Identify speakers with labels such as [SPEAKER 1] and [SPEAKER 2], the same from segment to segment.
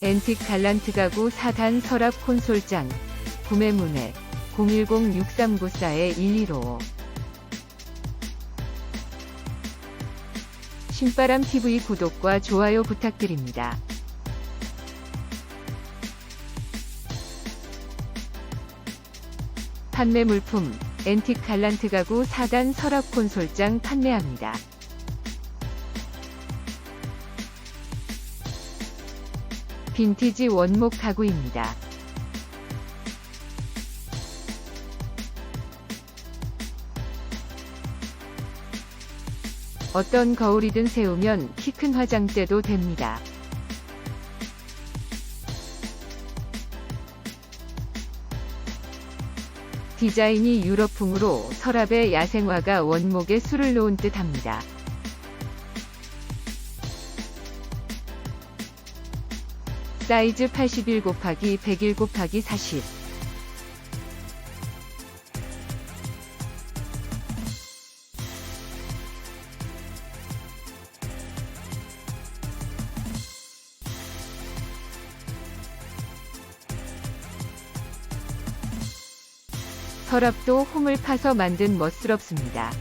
[SPEAKER 1] 앤틱 갈란트 가구 4단 서랍 콘솔장 구매 문의 010-6394-1155 신바람 TV 구독과 좋아요 부탁드립니다. 판매 물품 앤틱 갈란트 가구 4단 서랍 콘솔장 판매합니다. 빈티지 원목 가구입니다. 어떤 거울이든 세우면 키 큰 화장대도 됩니다. 디자인이 유럽풍으로 서랍에 야생화가 원목에 술을 놓은 듯 합니다. 사이즈 81 곱하기 101 곱하기 40 서랍도 홈을 파서 만든 멋스럽습니다.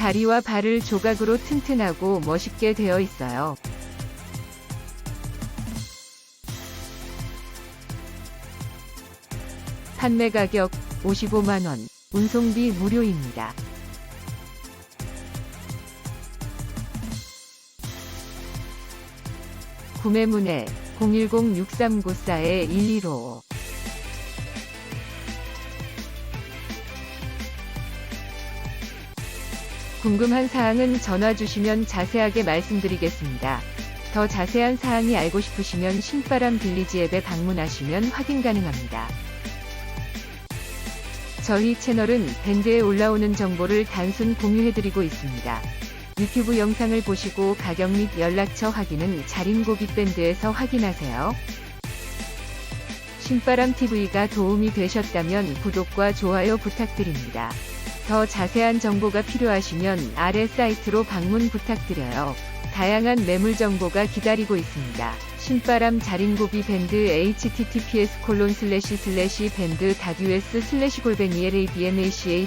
[SPEAKER 1] 다리와 발을 조각으로 튼튼하고 멋있게 되어 있어요. 판매 가격 55만원, 운송비 무료입니다. 구매 문의 010-6394-1155 궁금한 사항은 전화 주시면 자세하게 말씀드리겠습니다. 더 자세한 사항이 알고 싶으시면 신바람 빌리지 앱에 방문하시면 확인 가능합니다. 저희 채널은 밴드에 올라오는 정보를 단순 공유해드리고 있습니다. 유튜브 영상을 보시고 가격 및 연락처 확인은 자린고빅밴드에서 확인하세요. 신바람TV가 도움이 되셨다면 구독과 좋아요 부탁드립니다. 더 자세한 정보가 필요하시면 아래 사이트로 방문 부탁드려요. 다양한 매물 정보가 기다리고 있습니다. 신바람 자린고비 밴드 https 콜론 슬래시 슬래시 밴드 닷 us 슬래시 골뱅이 labmachine